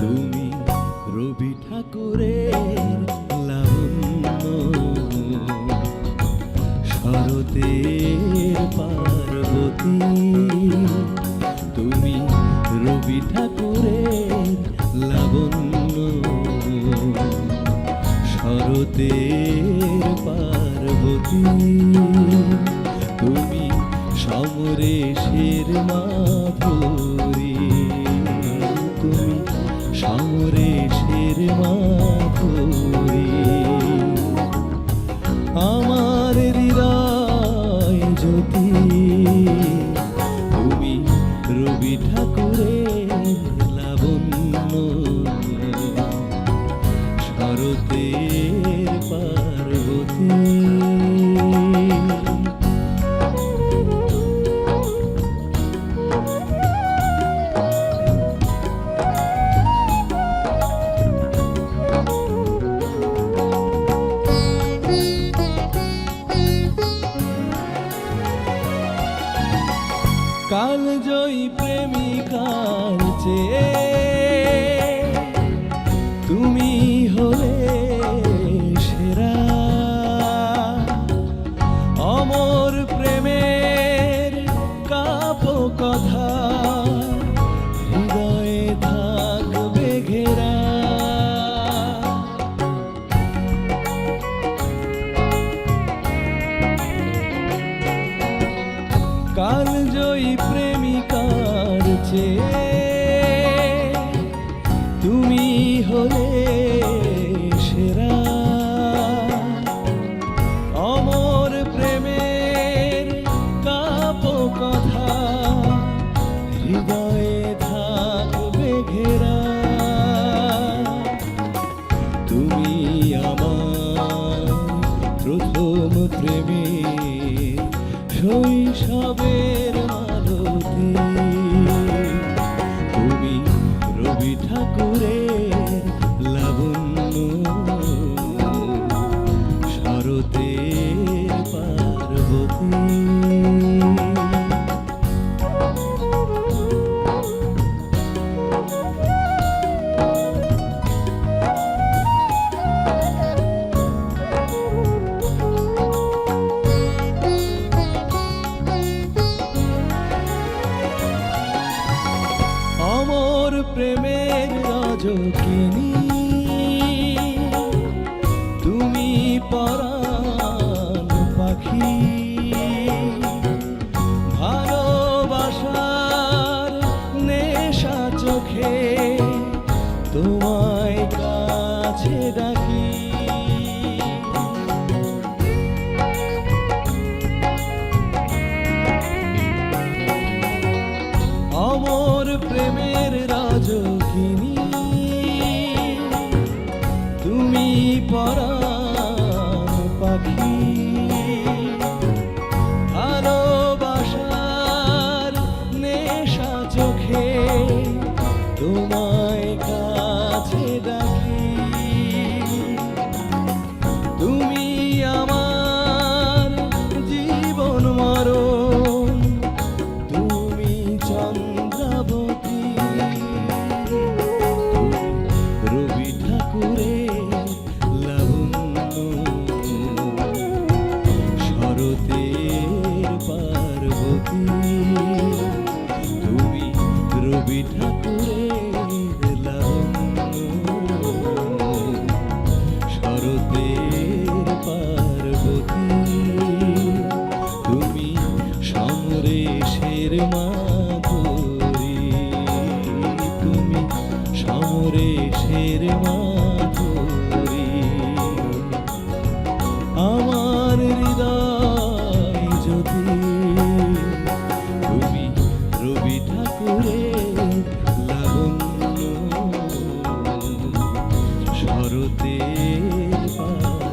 তুমি রবি ঠাকুরের লাবণ্য। শরতের পার্বতী, তুমি রবি ঠাকুরের লাবণ্য। শরতের পার্বতী, তুমি সমরেশের মাধুরী সমরেশের মাধুরী। আমার হৃদয় জ্যোতি রবি ঠাকুরের লাবণ্য শরতের পার্বতী কাপ কথা হৃদয়ে থাকবে ঘেরা। কাল প্রেমিকার চেয়ে তুমি হলে প্রথম প্রেমে শৈশবের আলোতে তুমি রবি ঠাকুরের প্রেমের রজকিনী। রবি শরতের পার্বতী